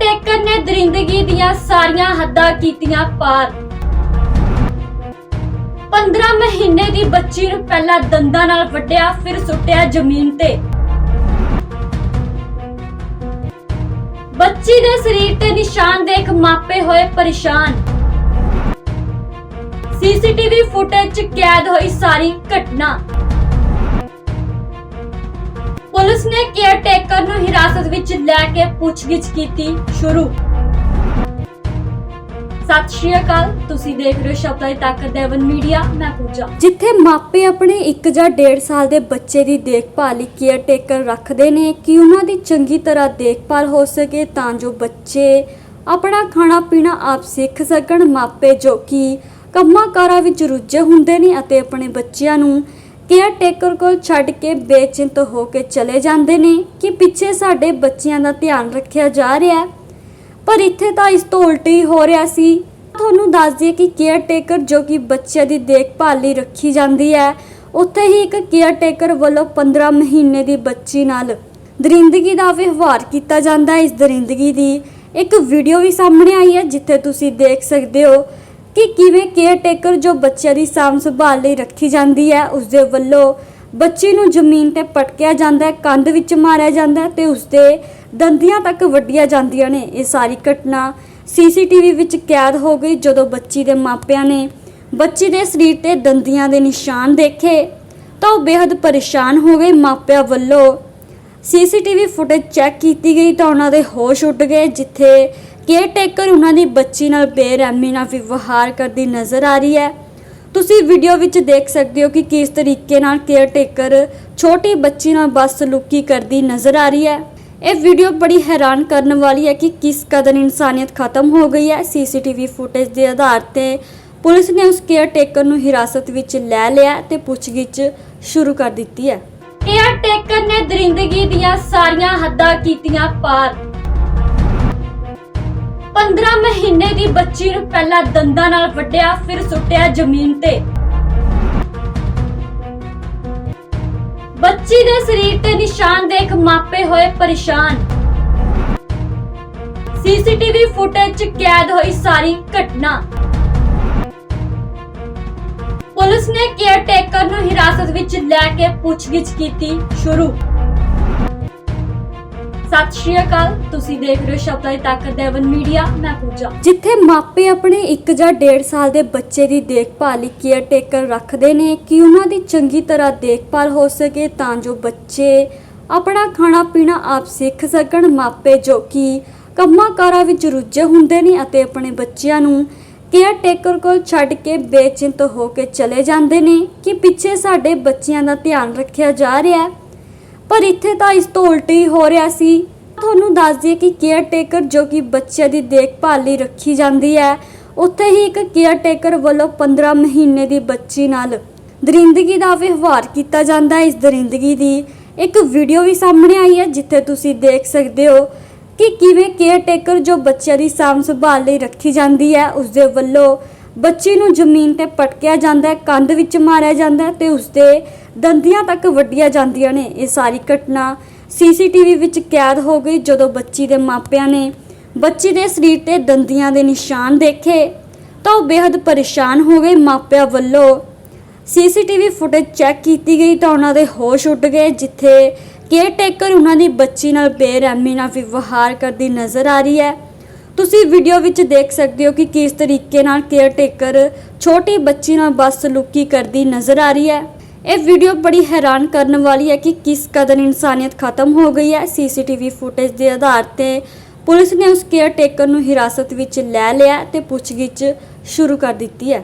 Taker ਨੇ ਦਰਿੰਦਗੀ ਦੀਆਂ ਸਾਰੀਆਂ ਹੱਦਾਂ ਕੀਤੀਆਂ ਪਾਰ। 15 ਮਹੀਨੇ ਦੀ ਬੱਚੀ ਨੂੰ ਪਹਿਲਾਂ ਦੰਦਾਂ ਨਾਲ ਵੱਢਿਆ, ਫਿਰ ਸੁੱਟਿਆ ਜ਼ਮੀਨ ਤੇ। ਬੱਚੀ ਦੇ ਸਰੀਰ ਤੇ ਨਿਸ਼ਾਨ ਦੇਖ ਮਾਪੇ ਹੋਏ ਪਰੇਸ਼ਾਨ। ਸੀਸੀਟੀਵੀ ਫੁਟੇਜ 'ਚ ਕੈਦ ਹੋਈ ਸਾਰੀ ਘਟਨਾ। ਪੁਲਿਸ ਨੇ ਕੇਅਰ ਟੇਕਰ ਨੂੰ ਹਿਰਾਸਤ ਵਿੱਚ ਲੈ ਕੇ ਪੁੱਛਗਿੱਛ ਕੀਤੀ ਸ਼ੁਰੂ। ਸਤਿ ਸ਼੍ਰੀ ਅਕਾਲ, ਤੁਸੀਂ ਦੇਖ ਰਹੇ ਹੋ ਸ਼ਬਦਾਂ ਦੀ ਤਾਕਤ ਦੇਵਨ ਮੀਡੀਆ, ਮੈਂ ਪੂਜਾ। ਜਿੱਥੇ ਮਾਪੇ ਆਪਣੇ 1 ਜਾਂ 1.5 ਸਾਲ ਦੇ ਬੱਚੇ ਦੀ ਦੇਖਭਾਲ ਲਈ ਕੇਅਰ ਟੇਕਰ ਰੱਖਦੇ ਨੇ, ਕਿ ਉਹਨਾਂ ਦੀ ਚੰਗੀ ਤਰ੍ਹਾਂ ਦੇਖਭਾਲ ਹੋ ਸਕੇ ਤਾਂ ਜੋ ਬੱਚੇ ਆਪਣਾ ਖਾਣਾ ਪੀਣਾ ਆਪ ਸਿੱਖ ਸਕਣ? ਮਾਪੇ ਜੋ ਕਿ ਕੰਮਾਂ ਕਾਰਾਂ ਵਿੱਚ ਰੁੱਝੇ ਹੁੰਦੇ ਨੇ ਅਤੇ ਆਪਣੇ ਬੱਚਿਆਂ ਨੂੰ ਕੇਅਰ ਟੇਕਰ ਕੋਲ ਛੱਡ ਕੇ ਬੇਚਿੰਤ ਹੋ ਕੇ ਚਲੇ ਜਾਂਦੇ ਨੇ ਕਿ ਪਿੱਛੇ ਸਾਡੇ ਬੱਚਿਆਂ ਦਾ ਧਿਆਨ ਰੱਖਿਆ ਜਾ ਰਿਹਾ ਹੈ। ਪਰ ਇੱਥੇ ਤਾਂ ਇਸ ਤੋਂ ਉਲਟ ਹੀ ਹੋ ਰਿਹਾ ਸੀ। ਤੁਹਾਨੂੰ ਦੱਸ ਦਈਏ ਕਿ ਕੇਅਰ ਟੇਕਰ ਜੋ ਕਿ ਬੱਚਿਆਂ ਦੀ ਦੇਖਭਾਲ ਲਈ ਰੱਖੀ ਜਾਂਦੀ ਹੈ, ਉੱਥੇ ਹੀ ਇੱਕ ਕੇਅਰ ਟੇਕਰ ਵੱਲੋਂ 15 ਮਹੀਨੇ ਦੀ ਬੱਚੀ ਨਾਲ ਦਰਿੰਦਗੀ ਦਾ ਵਿਵਹਾਰ ਕੀਤਾ ਜਾਂਦਾ ਹੈ। ਇਸ ਦਰਿੰਦਗੀ ਦੀ ਇੱਕ ਵੀਡੀਓ ਵੀ ਸਾਹਮਣੇ ਆਈ ਹੈ, ਜਿੱਥੇ ਤੁਸੀਂ ਦੇਖ ਸਕਦੇ ਹੋ ਕਿ ਕਿਵੇਂ ਕੇਅਰ ਟੇਕਰ ਜੋ ਬੱਚਿਆਂ ਦੀ ਸਾਂਭ ਸੰਭਾਲ ਲਈ ਰੱਖੀ ਜਾਂਦੀ ਹੈ ਉਸ ਦੇ ਵੱਲੋਂ ਬੱਚੀ ਨੂੰ ਜ਼ਮੀਨ ਤੇ ਪਟਕਿਆ ਜਾਂਦਾ ਹੈ, ਕੰਧ ਵਿੱਚ ਮਾਰਿਆ ਜਾਂਦਾ ਹੈ ਤੇ ਉਸ ਦੇ ਦੰਦੀਆਂ ਤੱਕ ਵੱਢੀਆਂ ਜਾਂਦੀਆਂ ਨੇ। ਇਹ ਸਾਰੀ ਘਟਨਾ ਸੀਸੀਟੀਵੀ ਵਿੱਚ ਕੈਦ ਹੋ ਗਈ ਜਦੋਂ ਬੱਚੀ ਦੇ ਮਾਪਿਆਂ ਨੇ ਬੱਚੀ ਦੇ ਸਰੀਰ ਤੇ ਦੰਦੀਆਂ ਦੇ ਨਿਸ਼ਾਨ ਦੇਖੇ ਤਾਂ ਉਹ ਬੇहद ਪਰੇਸ਼ਾਨ ਹੋ ਗਏ। ਮਾਪਿਆਂ ਵੱਲੋਂ ਸੀਸੀਟੀਵੀ ਫੁਟੇਜ ਚੈੱਕ ਕੀਤੀ ਗਈ ਤਾਂ ਉਹਨਾਂ ਦੇ ਹੋਸ਼ ਉੱਡ ਗਏ, ਜਿੱਥੇ ਕੇਅਰਟੇਕਰ ਉਹਨਾਂ ਦੀ ਬੱਚੀ ਨਾਲ ਬੇਰਹਿਮੀ ਨਾਲ ਵਿਵਹਾਰ ਕਰਦੀ ਨਜ਼ਰ ਆ ਰਹੀ ਹੈ। ਤੁਸੀਂ ਵੀਡੀਓ ਵਿੱਚ ਦੇਖ ਸਕਦੇ ਹੋ ਕਿ ਕਿਸ ਤਰੀਕੇ ਨਾਲ ਕੇਅਰਟੇਕਰ ਛੋਟੀ ਬੱਚੀ ਨਾਲ ਬਦਸਲੂਕੀ ਕਰਦੀ ਨਜ਼ਰ ਆ ਰਹੀ ਹੈ। ਇਹ ਵੀਡੀਓ ਬੜੀ ਹੈਰਾਨ ਕਰਨ ਵਾਲੀ ਹੈ ਕਿ ਕਿਸ ਕਦਰ ਇਨਸਾਨੀਅਤ ਖਤਮ ਹੋ ਗਈ ਹੈ। ਸੀਸੀਟੀਵੀ ਫੁਟੇਜ ਦੇ ਆਧਾਰ ਤੇ ਪੁਲਿਸ ਨੇ ਉਸ ਕੇਅਰਟੇਕਰ ਨੂੰ ਹਿਰਾਸਤ ਵਿੱਚ ਲੈ ਲਿਆ ਤੇ ਪੁੱਛਗਿੱਛ ਸ਼ੁਰੂ ਕਰ ਦਿੱਤੀ ਹੈ। ਕੇਅਰਟੇਕਰ ਨੇ ਦਰਿੰਦਗੀ ਦੀਆਂ ਸਾਰੀਆਂ ਹੱਦਾਂ ਕੀਤੀਆਂ ਪਾਰ। 15 ਮਹੀਨੇ ਦੀ ਬੱਚੀ ਨੂੰ ਪਹਿਲਾਂ ਦੰਦਾਂ ਨਾਲ ਵੱਢਿਆ, ਫਿਰ ਸੁੱਟਿਆ ਜ਼ਮੀਨ ਤੇ। ਬੱਚੀ ਦੇ ਸਰੀਰ ਤੇ ਨਿਸ਼ਾਨ ਦੇਖ ਮਾਪੇ ਹੋਏ ਪਰੇਸ਼ਾਨ। ਸੀਸੀਟੀਵੀ ਫੁਟੇਜ 'ਚ ਕੈਦ ਹੋਈ ਸਾਰੀ ਘਟਨਾ। ਪੁਲਿਸ ਨੇ ਕੇਅਰ ਟੇਕਰ ਨੂੰ ਹਿਰਾਸਤ ਵਿੱਚ ਲੈ ਕੇ ਪੁੱਛਗਿੱਛ ਕੀਤੀ ਸ਼ੁਰੂ। ਸਤਿ ਸ਼੍ਰੀ ਅਕਾਲ। ਤੁਸੀਂ ਦੇਖ ਰਹੇ ਹੋ ਸ਼ਬਦਾਂ ਦੀ ਤਾਕਤ ਦੇਵਨ ਮੀਡੀਆ। ਮੈਂ ਪੂਜਾ। ਜਿੱਥੇ ਮਾਪੇ ਆਪਣੇ 1 ਜਾਂ 1.5 ਸਾਲ ਦੇ ਬੱਚੇ ਦੀ ਦੇਖਭਾਲ ਲਈ ਕੇਅਰ ਟੇਕਰ ਰੱਖਦੇ ਨੇ, ਕਿ ਉਹਨਾਂ ਦੀ ਚੰਗੀ ਤਰ੍ਹਾਂ ਦੇਖਭਾਲ ਹੋ ਸਕੇ ਤਾਂ ਜੋ ਬੱਚੇ ਆਪਣਾ ਖਾਣਾ ਪੀਣਾ ਆਪ ਸਿੱਖ ਸਕਣ। ਮਾਪੇ ਜੋ ਕਿ ਕੰਮਾਂ ਕਾਰਾਂ ਵਿੱਚ ਰੁੱਝੇ ਹੁੰਦੇ ਨੇ ਅਤੇ ਆਪਣੇ ਬੱਚਿਆਂ ਨੂੰ ਕੇਅਰ ਟੇਕਰ ਕੋਲ ਛੱਡ ਕੇ ਬੇਚਿੰਤ ਹੋ ਕੇ ਚਲੇ ਜਾਂਦੇ ਨੇ, ਕਿ ਪਿੱਛੇ ਸਾਡੇ ਬੱਚਿਆਂ ਦਾ ਧਿਆਨ ਰੱਖਿਆ ਜਾ ਰਿਹਾ ਹੈ। ਪਰ ਇੱਥੇ ਤਾਂ ਇਸ ਤੋਂ ਉਲਟ ਹੀ ਹੋ ਰਿਹਾ ਸੀ। ਤੁਹਾਨੂੰ ਦੱਸ ਦਈਏ ਕਿ ਕੇਅਰ ਟੇਕਰ ਜੋ ਕਿ ਬੱਚਿਆਂ ਦੀ ਦੇਖਭਾਲ ਲਈ ਰੱਖੀ ਜਾਂਦੀ ਹੈ, ਉੱਥੇ ਹੀ ਇੱਕ ਕੇਅਰ ਟੇਕਰ ਵੱਲੋਂ 15 ਮਹੀਨੇ ਦੀ ਬੱਚੀ ਨਾਲ ਦਰਿੰਦਗੀ ਦਾ ਵਿਵਹਾਰ ਕੀਤਾ ਜਾਂਦਾ ਹੈ। ਇਸ ਦਰਿੰਦਗੀ ਦੀ ਇੱਕ ਵੀਡੀਓ ਵੀ ਸਾਹਮਣੇ ਆਈ ਹੈ, ਜਿੱਥੇ ਤੁਸੀਂ ਦੇਖ ਸਕਦੇ ਹੋ ਕਿ ਕਿਵੇਂ ਕੇਅਰ ਟੇਕਰ ਜੋ ਬੱਚਿਆਂ ਦੀ ਸਾਂਭ ਸੰਭਾਲ ਲਈ ਰੱਖੀ ਜਾਂਦੀ ਹੈ ਉਸ ਦੇ ਵੱਲੋਂ ਬੱਚੀ ਨੂੰ ਜ਼ਮੀਨ ਤੇ ਪਟਕਿਆ ਜਾਂਦਾ ਹੈ, ਕੰਧ ਵਿੱਚ ਮਾਰਿਆ ਜਾਂਦਾ ਹੈ ਤੇ ਉਸ ਦੇ ਦੰਦੀਆਂ ਤੱਕ ਵੱਢੀਆਂ ਜਾਂਦੀਆਂ ਨੇ। ਇਹ ਸਾਰੀ ਘਟਨਾ ਸੀਸੀਟੀਵੀ ਵਿੱਚ ਕੈਦ ਹੋ ਗਈ ਜਦੋਂ ਬੱਚੀ ਦੇ ਮਾਪਿਆਂ ਨੇ ਬੱਚੀ ਦੇ ਸਰੀਰ ਤੇ ਦੰਦੀਆਂ ਦੇ ਨਿਸ਼ਾਨ ਦੇਖੇ ਤਾਂ ਉਹ ਬੇहद ਪਰੇਸ਼ਾਨ ਹੋ ਗਏ ਮਾਪਿਆਂ ਵੱਲੋਂ। ਸੀਸੀਟੀਵੀ ਫੁਟੇਜ ਚੈੱਕ ਕੀਤੀ ਗਈ ਤਾਂ ਉਹਨਾਂ ਦੇ ਹੋਸ਼ ਉੱਡ ਗਏ, ਜਿੱਥੇ ਕੇਅਰ ਟੇਕਰ ਉਹਨਾਂ ਦੀ ਬੱਚੀ ਨਾਲ ਬੇਰਹਿਮੀ ਨਾਲ ਵਿਵਹਾਰ ਕਰਦੀ ਨਜ਼ਰ ਆ ਰਹੀ ਹੈ। ਤੁਸੀਂ ਵੀਡੀਓ ਵਿੱਚ ਦੇਖ ਸਕਦੇ ਹੋ ਕਿ ਕਿਸ ਤਰੀਕੇ ਨਾਲ ਕੇਅਰ ਟੇਕਰ ਛੋਟੀ ਬੱਚੀ ਨਾਲ ਬਦਸਲੂਕੀ ਕਰਦੀ ਨਜ਼ਰ ਆ ਰਹੀ ਹੈ। ਇਹ ਵੀਡੀਓ ਬੜੀ ਹੈਰਾਨ ਕਰਨ ਵਾਲੀ ਹੈ ਕਿ ਕਿਸ ਕਦਰ ਇਨਸਾਨੀਅਤ ਖਤਮ ਹੋ ਗਈ ਹੈ। ਸੀਸੀਟੀਵੀ ਫੁਟੇਜ ਦੇ ਆਧਾਰ ਤੇ ਪੁਲਿਸ ਨੇ ਉਸ ਕੇਅਰ ਟੇਕਰ ਨੂੰ ਹਿਰਾਸਤ ਵਿੱਚ ਲੈ ਲਿਆ ਤੇ ਪੁੱਛਗਿੱਛ ਸ਼ੁਰੂ ਕਰ ਦਿੱਤੀ ਹੈ।